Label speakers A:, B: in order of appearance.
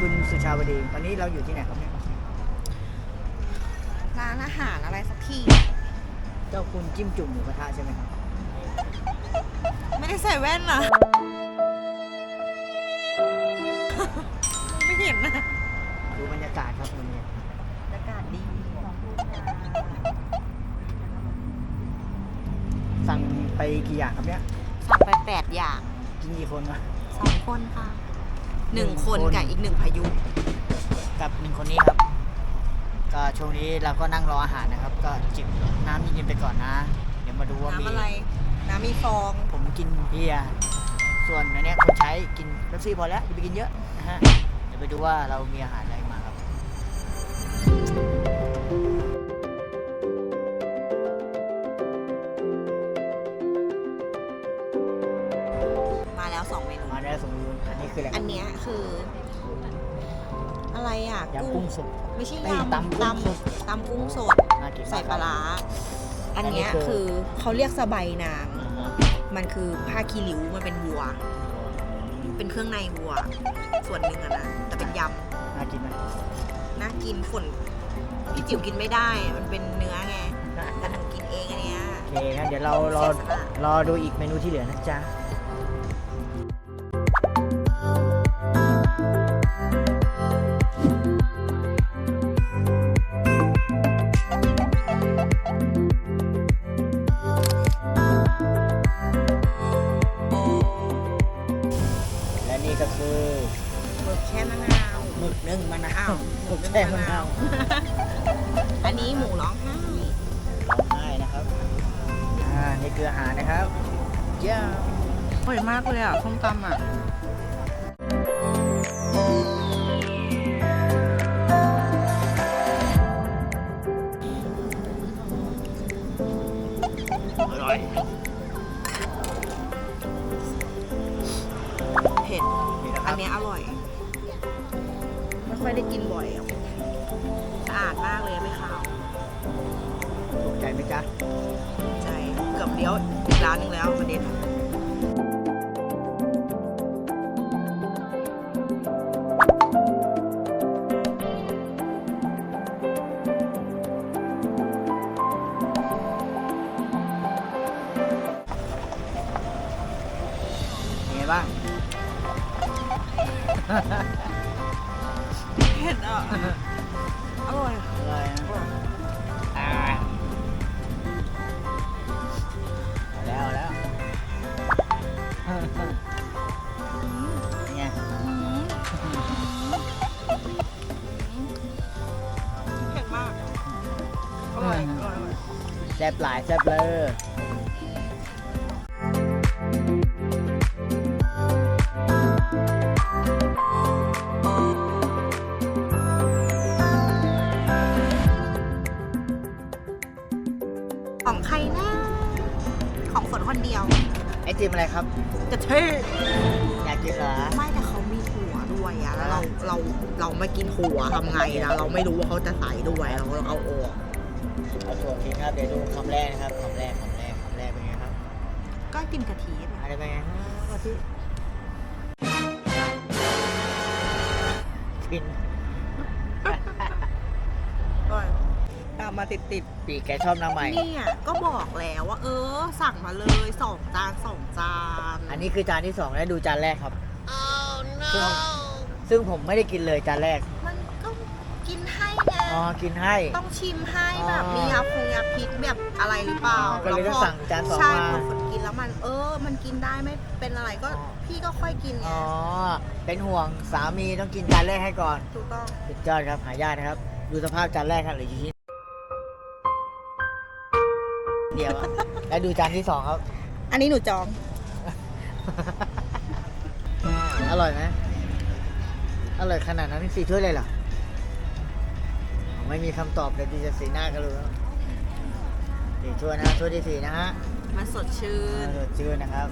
A: คุณสุชาวดีตอนนี้เราอยู่ที่ไหนครับเนี่ย
B: ร้านอาหารอะไรสักที่
A: เจ้าคุณจิ้มจุ่มหมูกระทะใช่ไหมครับ
B: ไม่ได้ใส่แว่นนะไม่เห็นนะ
A: ดูบรรยากาศครับวันนี้
B: บรรยากาศดี
A: สั่งไปกี่อย่างครับเนี่ย
B: สั่งไปแปดอย่าง
A: กินกี่คนวะ
B: สองคนค่ะ หนึ่งคน
A: หนึ่งคน
B: กับอีกหนึ่งพายุ
A: กับหนึ่งคนนี้ครับ ก็ช่วงนี้เราก็นั่งรออาหารนะครับ ก็จิบน้ำเย็นๆไปก่อนนะ เดี๋ยวมาดูว่ามี
B: น้ำอะไร น้ำมีฟอง
A: ผมกินเบียร์ส่วนอันเนี้ยคนใช้กินเป๊ปซี่พอแล้วอย่าไปกินเยอะนะฮะเดี๋ยวไปดูว่าเรามีอาหารอะไร
B: สองเมนู
A: มาได้สมบูรณ์อันนี้คืออะไรค
B: อั
A: รับ
B: นเนี้ยคือ อะไรอะ
A: ยำกุ้งสด
B: ไม่ใช่
A: เอ้ย
B: ยำ
A: ตำกุ้งสด
B: ตำกุ้งสด
A: น่ากินมก
B: ใส่ปลาร้าอันเนี้ย
A: อันนี้คือ
B: คือเขาเรียกสบายนาง
A: อ่าฮะ
B: มันคือผ้าคีริ้วมันเป็นวัว เป็นเครื่องในวัว ส่วนหนึ่งอะนะแต่เป็นย
A: น่ากินไหมำ
B: น่ากินฝนพี่จิ๋วกินไม่ได้ มันเป็นเนื้อไงแต่หนูกินเองอันเนี้ย
A: โอเคงั้นเดี๋ยวเรารอ
B: เสียสละ
A: รอดูอีกเมนูที่เหลือนะจ๊ะแล
B: ช่มะนาว
A: หมึกนึ่งมะนา
B: อ้าวว
A: หมึกแช่มะนาว
B: อันนี้หมูร้องไห้
A: ร้องไห้นะครับอ่านี่คืออาหารนะครับเจ้า
B: อร่อยมากเลยอะส้มตำอะ
A: อร่อย
B: เผ็ด
A: นี่นะค
B: อั
A: รั
B: น
A: บ
B: เนี้ยอร่อยไม่ ค่อยได้กินบ่อยอะสะอาดมากเลยไม่ขาว
A: ถูกใจไหมจ๊ะ
B: ใจเกือบเลี้ยวอีกร้านหนึงแล้วประเด็น
A: เป็นไงบ้าง
B: เผ็ดอะ อร่อย
A: อร่อยนะอ่าเอาแล้วเอาแล้วเป็นไง
B: เผ็ดมากอร่อยอร่อยอร่อย
A: แซ่บหลายแซ่บเลย
B: ของใครนะ ของฝนคนเดียว
A: ไอติมอะไรครับ
B: กระเทย
A: อยากกินเหรอ
B: ไม่แต่เขามีถั่วด้วยอะแล้วเราเราเราไม่กินถั่วทำไงนะเราไม่รู้ว่าเขาจะใส่ด้วยเราก็เอาออก
A: เอาถั่วกินครับ เดี๋ยวดูคำแรกนะครับคำแรกคำแรกคำแรกเป็นไงครับ
B: ก็กินกะทิอะ
A: อะไรเป็นไงครับกะทิกิน
B: ก็ ตามมาติดติด
A: ปีกแกชอบน้ำใหม่
B: ๆเนี่ยก็บอกแล้วว่า เออ สั่งมาเลยสองจานสองจาน
A: อันนี้คือจานที่สองและดูจานแรกครับ ซึ่งซึ่งผมไม่ได้กินเลยจานแรก
B: มันก็กินให้ไง
A: อ๋อ กินให้
B: ต้องชิมให้
A: อ๋อ
B: แบบมียาพงยาพิษแบบอะไรหรือเปล่า
A: อ๋อก็เลย
B: แว
A: ต้อง
B: พ
A: สั่งจานสอง
B: ใช่
A: มา
B: พอฝนกินแล้วมัน เออ มันกินได้ไม่เป็นอะไรก็
A: อ๋อ
B: พี่ก็ค่อยกินไง
A: อ๋อ เป็นห่วงสามีต้องกินจานแรกให้ก่อน
B: ถูกต้อง
A: สุดยอดครับ หายากนะครับ ดูสภาพจานแรกครับเหรือกี่ชิ้น เดียวอะแล้วดูจานที่สองครับ
B: อันนี้หนูจอง
A: อร่อยไหมอร่อยขนาดนั้นสี่ถ้วยเลยเหรอ ไม่มีคำตอบเลยดีจะสีหน้าก็รู้แล้วสี่ถ้วยนะถ้วยที่สี่นะฮะ
B: มันสดชื่น
A: สดชื่นนะครับ